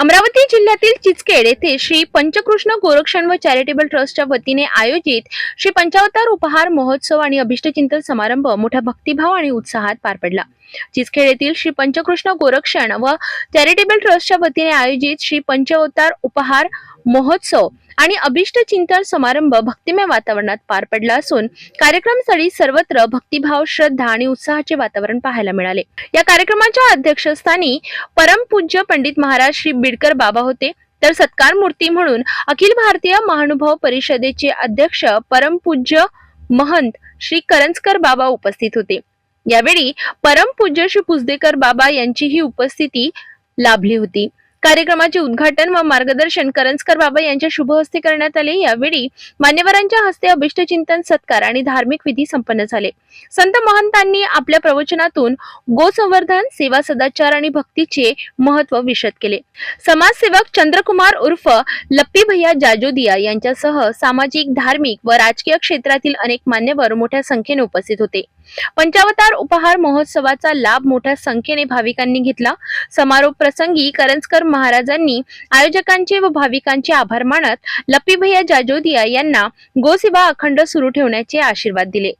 अमरावती जिल्ह्यातील चिचखेड येथे श्री पंचकृष्ण गोरक्षण व चॅरिटेबल ट्रस्टच्या वतीने आयोजित श्री पंचावतार उपहार महोत्सव आणि अभिष्टचिंतन समारंभ मोठ्या भक्तिभाव आणि उत्साहात पार पडला. चिचखेड येथील श्री पंचकृष्ण गोरक्षण व चॅरिटेबल ट्रस्टच्या वतीने आयोजित श्री पंचवतार उपहार महोत्सव आणि अभिष्ट चिंतन समारंभ भक्तिमय वातावरणात पार पडला असून कार्यक्रमस्थळी सर्वत्र भक्तिभाव श्रद्धा आणि उत्साहाचे वातावरण पाहायला मिळाले. या कार्यक्रमाच्या अध्यक्षस्थानी परमपूज्य पंडित महाराज श्री बिडकर बाबा होते. तर सत्कार मूर्ती म्हणून अखिल भारतीय महानुभाव परिषदेचे अध्यक्ष परमपूज्य महंत श्री करंजकर बाबा उपस्थित होते. यावेळी परमपूज्य श्री पुजदेकर बाबा यांचीही उपस्थिती लाभली होती. कार्यक्रमाचे उद्घाटन व मार्गदर्शन करंजकर बाबा यांच्या शुभ हस्ते करण्यात आले. यावेळी मान्यवरांच्या हस्ते अभिष्टचिंतन सत्कार आणि धार्मिक विधी संपन्न झाले. संत महंतांनी आपल्या प्रवचनातून गोसंवर्धन सेवा सदाचार आणि भक्तीचे महत्त्व विशद केले. समाजसेवक चंद्रकुमार उर्फ लप्पी भैया जाजोदिया यांच्यासह सामाजिक धार्मिक व राजकीय क्षेत्रातील अनेक मान्यवर मोठ्या संख्येने उपस्थित होते. पंचावतार उपहार महोत्सवाचा लाभ मोठ्या संख्येने भाविकांनी घेतला. समारोप प्रसंगी करंजकर महाराजांनी आयोजकांचे व भाविकांचे आभार मानत लपीभैया भैया जाजोदिया यांना गोसेवा अखंड सुरू ठेवण्याचे आशीर्वाद दिले.